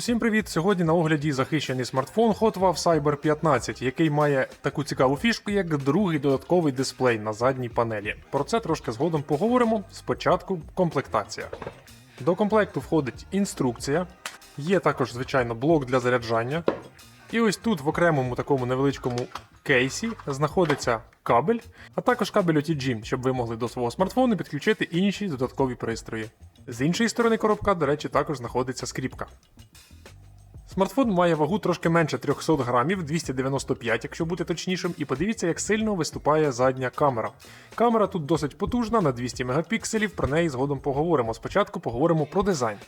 Усім привіт! Сьогодні на огляді захищений смартфон Hotwav Cyber 15, який має таку цікаву фішку, як другий додатковий дисплей на задній панелі. Про це трошки згодом поговоримо. Спочатку комплектація. До комплекту входить інструкція, є також, звичайно, блок для заряджання. І ось тут в окремому такому невеличкому кейсі знаходиться кабель, а також кабель OTG, щоб ви могли до свого смартфону підключити інші додаткові пристрої. З іншої сторони коробка, до речі, також знаходиться скріпка. Смартфон має вагу трошки менше 300 грамів, 295, якщо бути точнішим, і подивіться, як сильно виступає задня камера. Камера тут досить потужна на 200 мегапікселів, про неї згодом поговоримо. Спочатку поговоримо про дизайн.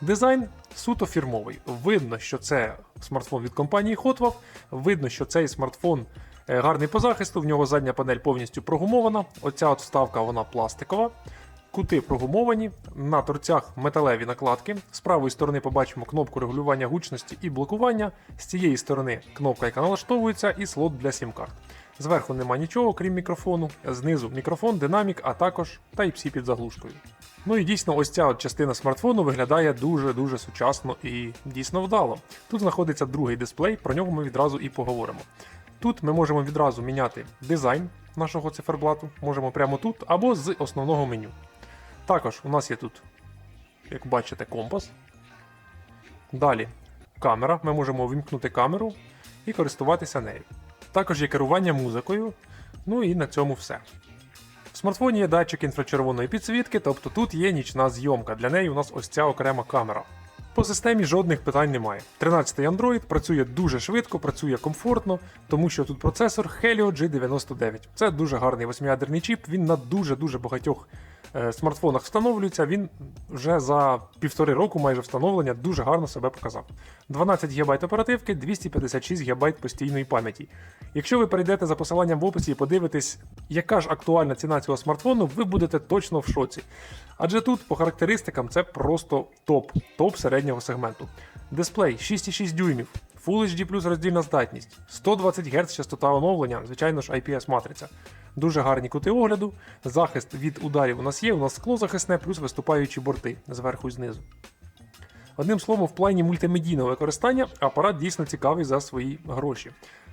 Дизайн суто фірмовий. Видно, що це смартфон від компанії Hotwav, видно, що цей смартфон е, гарний по захисту, в нього задня панель повністю прогумована. Оця от вставка вона пластикова. Кути прогумовані, на торцях металеві накладки. З правої сторони побачимо кнопку регулювання гучності і блокування. З цієї сторони кнопка, яка налаштовується, і слот для сім-карт. Зверху нема нічого, крім мікрофону. Знизу мікрофон, динамік, а також Type-C під заглушкою. Ну і дійсно, ось ця частина смартфону виглядає дуже-дуже сучасно і дійсно вдало. Тут знаходиться другий дисплей, про нього ми відразу і поговоримо. Тут ми можемо відразу міняти дизайн нашого циферблату, можемо прямо тут або з основного меню. Також у нас є тут, як бачите, компас. Далі камера. Ми можемо вимкнути камеру і користуватися нею. Також є керування музикою. Ну і на цьому все. В смартфоні є датчик інфрачервоної підсвітки, тобто тут є нічна зйомка. Для неї у нас ось ця окрема камера. По системі жодних питань немає. 13-й Android працює дуже швидко, працює комфортно, тому що тут процесор Helio G99. Це дуже гарний восьмиядерний чіп, він на дуже-дуже багатьох смартфонах встановлюється. Він вже за півтори року майже встановлення дуже гарно себе показав. 12 ГБ оперативки, 256 ГБ постійної пам'яті. Якщо ви перейдете за посиланням в описі і подивитесь, яка ж актуальна ціна цього смартфону, ви будете точно в шоці. Адже тут по характеристикам це просто топ, топ середнього сегменту. Дисплей 6,6 дюймів, Full HD плюс роздільна здатність, 120 Гц частота оновлення, звичайно ж IPS матриця. Дуже гарні кути огляду, захист від ударів у нас є, у нас скло захисне, плюс виступаючі борти зверху і знизу. Одним словом, в плані мультимедійного використання апарат дійсно цікавий за свої гроші.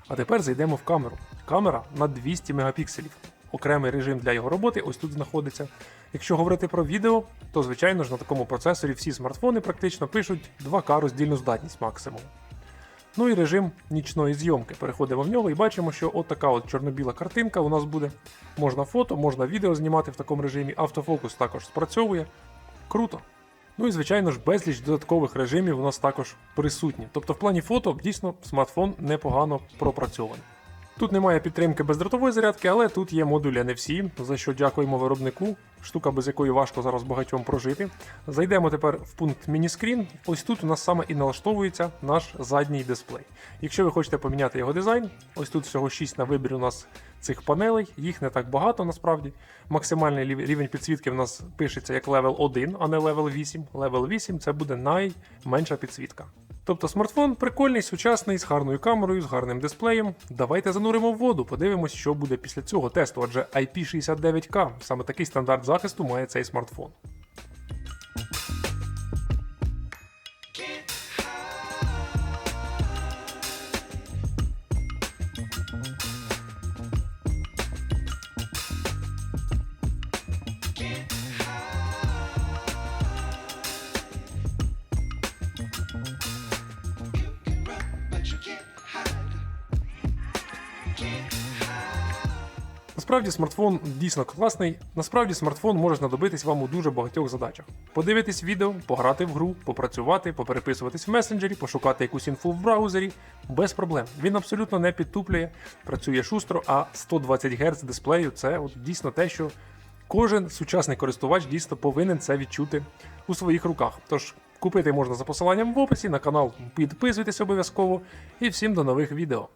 А тепер зайдемо в камеру. Камера на 200 мегапікселів. Окремий режим для його роботи ось тут знаходиться. Якщо говорити про відео, то звичайно ж на такому процесорі всі смартфони практично пишуть 2К роздільну здатність максимум. Ну і режим нічної зйомки. Переходимо в нього і бачимо, що от така от чорно-біла картинка у нас буде. Можна фото, можна відео знімати в такому режимі. Автофокус також спрацьовує. Круто. Ну і звичайно ж, безліч додаткових режимів у нас також присутні. Тобто, в плані фото дійсно смартфон непогано пропрацьований. Тут немає підтримки бездротової зарядки, але тут є модуль NFC, за що дякуємо виробнику. Штука, без якої важко зараз багатьом прожити. Зайдемо тепер в пункт мініскрін. Ось тут у нас саме і налаштовується наш задній дисплей. Якщо ви хочете поміняти його дизайн, ось тут всього 6 на вибір у нас цих панелей, їх не так багато насправді. Максимальний рівень підсвітки в нас пишеться як level 1, а не level 8. Level 8 це буде найменша підсвітка. Тобто смартфон прикольний, сучасний, з гарною камерою, з гарним дисплеєм. Давайте зануримо в воду, подивимось, що буде після цього тесту, адже IP69K, саме такий стандарт захисту має цей смартфон. Насправді смартфон дійсно класний. Насправді смартфон може знадобитись вам у дуже багатьох задачах. Подивитись відео, пограти в гру, попрацювати, попереписуватись в месенджері, пошукати якусь інфу в браузері. Без проблем. Він абсолютно не підтуплює, працює шустро, а 120 Гц дисплею це от дійсно те, що кожен сучасний користувач дійсно повинен це відчути у своїх руках. Тож купити можна за посиланням в описі, на канал підписуйтесь обов'язково і всім до нових відео.